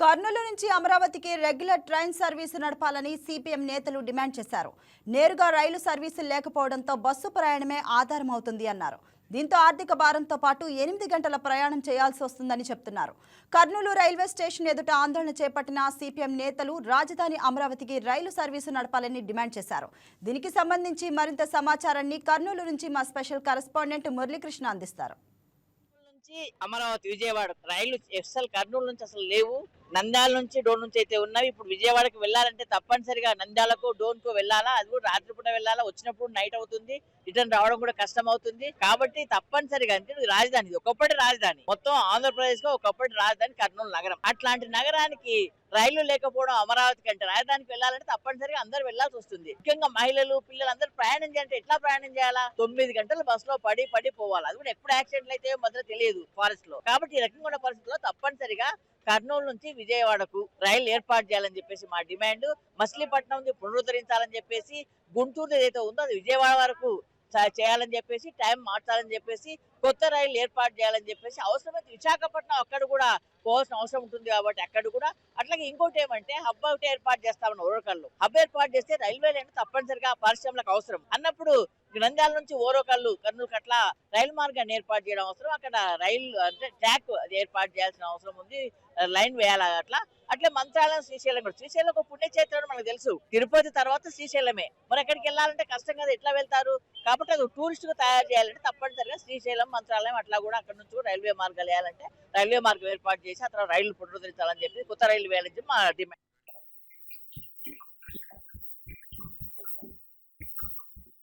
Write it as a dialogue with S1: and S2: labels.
S1: కర్నూలు నుంచి అమరావతికి regular train service నడపాలని సిపిఎం నేతలు డిమాండ్ చేశారు. నేరుగా రైలు సర్వీసులు లేకపోవడంతో బస్సు ప్రయాణమే ఆధారం అవుతుంది అన్నారు. దీంతో ఆర్థిక భారంతో పాటు ఎనిమిది గంటల ప్రయాణం చేయాల్సి వస్తుందని చెప్తున్నారు. కర్నూలు రైల్వే స్టేషన్ ఎదుట ఆందోళన చేపట్టిన సిపిఎం నేతలు రాజధాని అమరావతికి రైలు సర్వీసు నడపాలని డిమాండ్ చేశారు. దీనికి సంబంధించి మరింత సమాచారాన్ని కర్నూలు నుంచి మా స్పెషల్ కరెస్పాండెంట్ మురళీకృష్ణ అందిస్తారు.
S2: నుంచి అమరావతి విజయవాడ రైలు అసలు కర్నూలు నుంచి అసలు లేవు. నంద్యాల నుంచి డోన్ నుంచి అయితే ఉన్నవి. ఇప్పుడు విజయవాడకి వెళ్ళాలంటే తప్పనిసరిగా నంద్యాలకు డోన్కు వెళ్ళాలా? అది కూడా రాత్రిపూట వెళ్ళాలా? వచ్చినప్పుడు నైట్ అవుతుంది. రిటర్న్ రావడం కూడా కష్టం అవుతుంది కాబట్టి తప్పనిసరిగా అంటే రాజధాని ఇది ఒకప్పటి రాజధాని. మొత్తం ఆంధ్రప్రదేశ్లో ఒకప్పటి రాజధాని కర్నూలు నగరం. అట్లాంటి నగరానికి రైలు లేకపోవడం అమరావతి కంటే రాజధానికి వెళ్ళాలంటే తప్పనిసరిగా అందరూ వెళ్ళాల్సి వస్తుంది. ముఖ్యంగా మహిళలు పిల్లలు అందరూ ప్రయాణం చేయాలంటే ఎట్లా ప్రయాణం చేయాలా? తొమ్మిది గంటలు బస్లో పడి పడి పోవాలి. అది కూడా ఎప్పుడు యాక్సిడెంట్లు అయితే మొదలు తెలియదు ఫారెస్ట్లో కాబట్టి ఈ రకంగా ఉన్న పరిస్థితుల్లో తప్పనిసరిగా కర్నూలు నుంచి విజయవాడకు రైలు ఏర్పాటు చేయాలని చెప్పేసి మా డిమాండ్. మచిలీపట్నం పునరుద్ధరించాలని చెప్పేసి గుంటూరు ఏదైతే ఉందో అది విజయవాడ వరకు చేయాలని చెప్పేసి టైం మార్చాలని చెప్పేసి కొత్త రైలు ఏర్పాటు చేయాలని చెప్పేసి అవసరమైతే విశాఖపట్నం అక్కడ కూడా పోవాల్సిన అవసరం ఉంటుంది కాబట్టి అక్కడ కూడా. అట్లాగే ఇంకోటి ఏమంటే హబ్ ఒకటి ఏర్పాటు చేస్తామన్న ఓరకల్లు. హబ్ ఏర్పాటు చేస్తే రైల్వే లైన్ తప్పనిసరిగా పరిశ్రమలకు అవసరం. అన్నప్పుడు నంద్యాల నుంచి ఓరోకల్లు కర్నూలు అట్లా రైలు మార్గాన్ని ఏర్పాటు చేయడం అవసరం. అక్కడ రైలు అంటే ట్రాక్ అది ఏర్పాటు చేయాల్సిన అవసరం ఉంది. లైన్ వేయాలి అట్లా. అట్లా మంత్రాలయం శ్రీశైలం కూడా. శ్రీశైలం ఒక పుణ్యక్షేత్రం అని మనకు తెలుసు. తిరుపతి తర్వాత శ్రీశైలమే. మరి ఎక్కడికి వెళ్ళాలంటే కష్టం కదా ఎట్లా వెళ్తారు? కాబట్టి అది టూరిస్ట్గా తయారు చేయాలంటే తప్పనిసరిగా శ్రీశైలం మంత్రాలయం అట్లా కూడా అక్కడ నుంచి రైల్వే మార్గాలు వేయాలంటే రైల్వే మార్గం ఏర్పాటు చేసి అతను రైలు పునరుద్ధరించాలని చెప్పి కొత్త రైలు వేయాలని చెప్పి మా డిమాండ్.